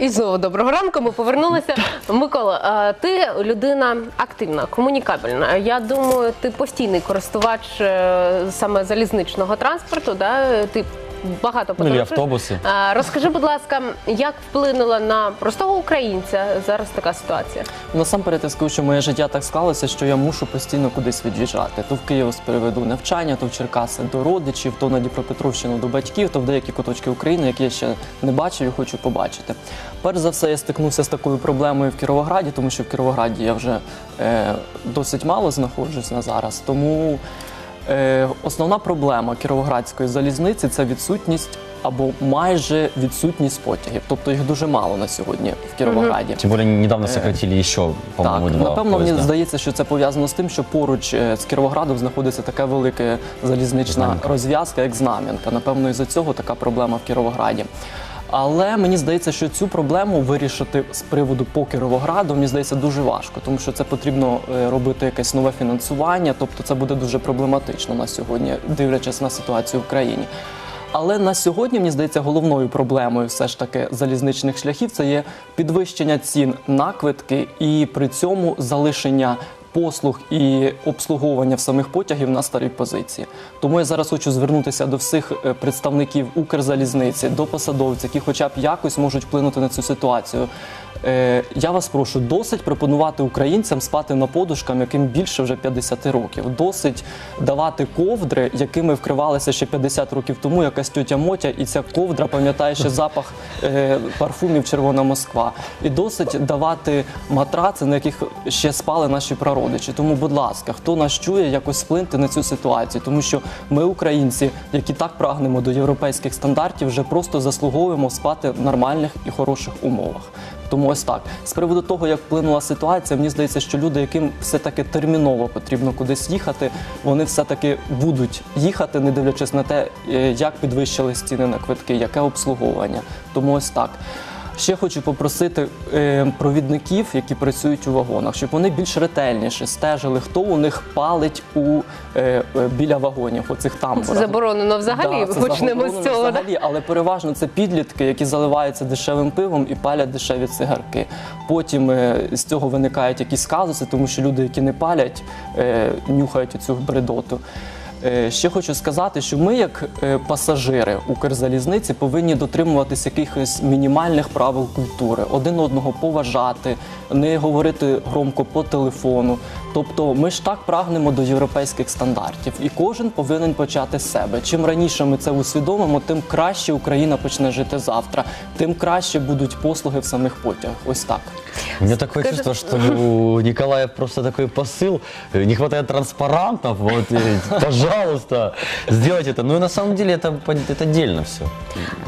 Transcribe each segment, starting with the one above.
І знову доброго ранку. Ми повернулися. Микола, ти людина активна, комунікабельна. Я думаю, ти постійний користувач е, саме залізничного транспорту. Да? Ти багато Ну, подорожуєш. автобуси. Е, Розкажи, будь ласка, як вплинула на простого українця зараз така ситуація? Насамперед я скажу, що моє життя так склалося, що я мушу постійно кудись від'їжджати. То в Київ переведу навчання, то в Черкаси до родичів, то на Дніпропетровщину до батьків, то в деякі куточки України, які я ще не бачив і хочу побачити. Перш за все, я стикнувся з такою проблемою в Кіровограді, тому що в Кіровограді я вже е, досить мало знаходжусь на зараз. Тому основна проблема кіровоградської залізниці це відсутність або майже відсутність потягів. Тобто їх дуже мало на сьогодні в Кіровограді. Тем более недавно сократили еще, по-моему, Так, два напевно, поезда. мені здається, що це пов'язано з тим, що поруч е, з Кіровоградом знаходиться така велика залізнична Знам'янка. розв'язка, як Знам'янка. Напевно, із-за цього така проблема в Кіровограді. Але мені здається, що цю проблему вирішити з приводу Кіровограду, мені здається, дуже важко, тому що це потрібно е, робити якесь нове фінансування, тобто це буде дуже проблематично на сьогодні, дивлячись на ситуацію в країні. Але на сьогодні, мені здається, головною проблемою все ж таки залізничних шляхів це є підвищення цін на квитки і при цьому залишення послуг і обслуговування в самих потягів на старій позиції. Тому я зараз хочу звернутися до всіх е, представників Укрзалізниці, до посадовців, які хоча б якось можуть вплинути на цю ситуацію. Е, Я вас прошу, досить пропонувати українцям спати на подушках, яким більше вже 50 років. Досить давати ковдри, якими вкривалися ще 50 років тому якась тьотя Мотя, і ця ковдра пам'ятає ще запах е, парфумів Червона Москва. І досить давати матраци, на яких ще спали наші прародичі. Тому, будь ласка, хто нас чує, якось вплиньте на цю ситуацію, тому що ми, українці, які так прагнемо до європейських стандартів, вже просто заслуговуємо спати в нормальних і хороших умовах. Тому ось так. З приводу того, як вплинула ситуація, мені здається, що люди, яким все-таки терміново потрібно кудись їхати, вони все-таки будуть їхати, не дивлячись на те, е, як підвищились ціни на квитки, яке обслуговування. Тому ось так. Ще хочу попросити е, провідників, які працюють у вагонах, щоб вони більш ретельніше стежили, хто у них палить у е, е, біля вагонів, оцих тамбурах. Це заборонено взагалі. Да, це Почнемо з цього. Взагалі, але переважно це підлітки, які заливаються дешевим пивом і палять дешеві цигарки. Потім е, з цього виникають якісь казуси, тому що люди, які не палять, е, нюхають цю бредоту. Е, Ще хочу сказати, що ми, як е, пасажири Укрзалізниці, повинні дотримуватися якихось мінімальних правил культури, один одного поважати, не говорити громко по телефону. Тобто, ми ж так прагнемо до європейських стандартів, і кожен повинен почати з себе. Чим раніше ми це усвідомимо, тим краще Україна почне жити завтра, тим краще будуть послуги в самих потягах. Ось так. У меня такое Скажи- чувство, что у Николая просто такой посыл. Э, Не хватает транспарантов. Вот, э, пожалуйста, сделайте это. Ну и на самом деле это, пон- это отдельно все,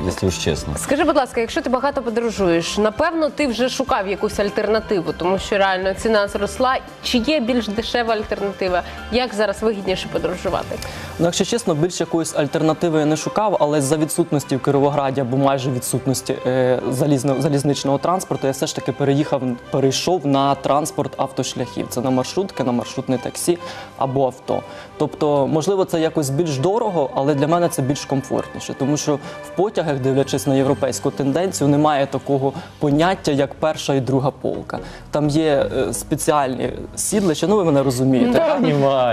если уж честно. Скажи, будь ласка, якщо ти багато подорожуєш, напевно, ти вже шукав якусь альтернативу, тому що реально ціна зросла. Чи є більш дешева альтернатива? Як зараз вигідніше подорожувати? Ну, якщо чесно, більш якоїсь альтернативи я не шукав, але за відсутності в Кіровограді або майже відсутності е, залізно, залізничного транспорту, я все ж таки переїхав, перейшов на транспорт автошляхів. Це на маршрутки, на маршрутне таксі або авто. Тобто, можливо, це якось більш дорого, але для мене це більш комфортніше, тому що в потягах, дивлячись на європейську тенденцію, немає такого поняття, як перша і друга полка. Там є е, спеціальні сідлища, ну ви мене розумієте.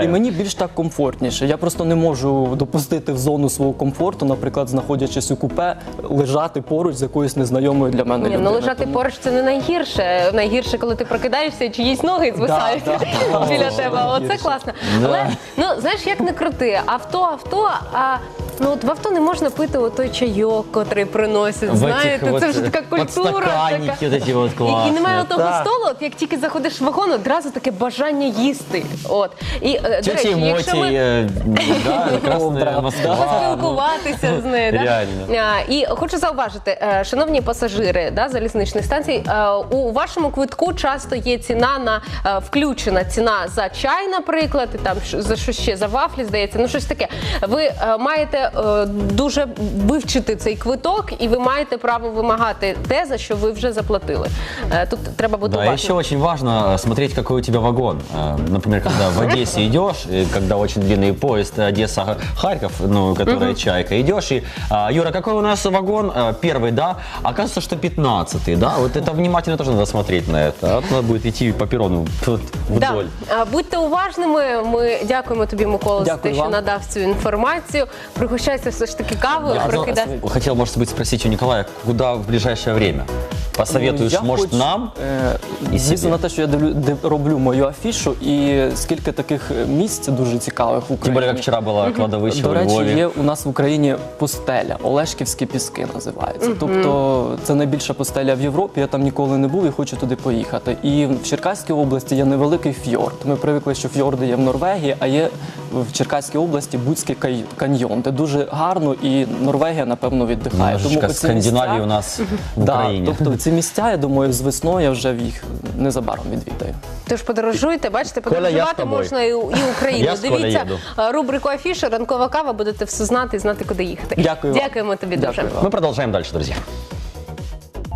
І мені більш так комфортніше. Я просто не можу допустити в зону свого комфорту, наприклад, знаходячись у купе, лежати поруч з якоюсь незнайомою для мене Ні, людиною. ну лежати Тому- поруч це не найгірше. Найгірше, коли ти прокидаєшся і чиїсь ноги звисають да, да. біля тебе. Оце класно. Але ну знаєш, як не крути, авто, авто, а. Ну от в авто не можна пити отой чайок, котрий приносять. В знаєте, этих це вот, вже така э, культура. подстаканники така. вот эти вот І, і немає классные. отого Да. столу, от як тільки заходиш в вагон, одразу таке бажання їсти. От і е, до Тетя речі, якщо Моти, ми э, да, Красная Москва. поспілкуватися з нею. Да? Реально. А, І хочу зауважити, е, шановні пасажири да, залізничних станцій, е, у вашому квитку часто є ціна на е, включена ціна за чай, наприклад, і там ш- за що ще за вафлі, здається, ну щось таке. Ви е, маєте е, дуже вивчити цей квиток, і ви маєте право вимагати те, за що ви вже заплатили. Е, Тут треба бути Да, уважним. еще очень важно э, смотреть, какой у тебя вагон. Э, Например, когда в Одессе идешь, и когда очень длинный поезд Одесса-Харьков, ну, который чайка, идешь и, а, Юра, какой у нас вагон? Э, Первый, да? Оказывается, что 15 да? Вот это внимательно тоже надо смотреть на это. А то надо будет идти по перрону вот Да. вдоль. А, Будьте уважними. Ми дякуємо тобі, Микола, за те, Дякую що вам. надав цю інформацію. Пригощайся все ж таки кавою, Я прокидай. Хотел, может быть, спросить у Николая, куда в ближайшее время? Посоветуешь, Ну, я может, хочу, нам? Е, і звісно, на те, що я дивлю, див- роблю мою афішу, і скільки таких е, місць дуже цікавих в Україні. Тем более, как вчера было кладовище До во речі, Львове. є у нас в Україні пустеля, Олешківські піски називаються. Тобто це найбільша пустеля в Європі. Я там ніколи не був і хочу туди поїхати. І в Черкаській області є невеликий фьорд. Ми привикли, що фьорди є в Норвегії, а є в Черкаській області Буцький каньйон, де дуже гарно і Норвегія, напевно, віддихає. Оці Скандинавии місця- у нас в Да, Украине. тобто ці місця, я думаю, з весною я вже їх незабаром відвідаю. Тож подорожуйте, бачите, подорожувати можна і, і Україну. Я Дивіться е, рубрику Афіша, ранкова кава, будете все знати і знати, куди їхати. Дякую вам. Дякуємо тобі дуже. Дякую вам. Мы продолжаем дальше, друзья.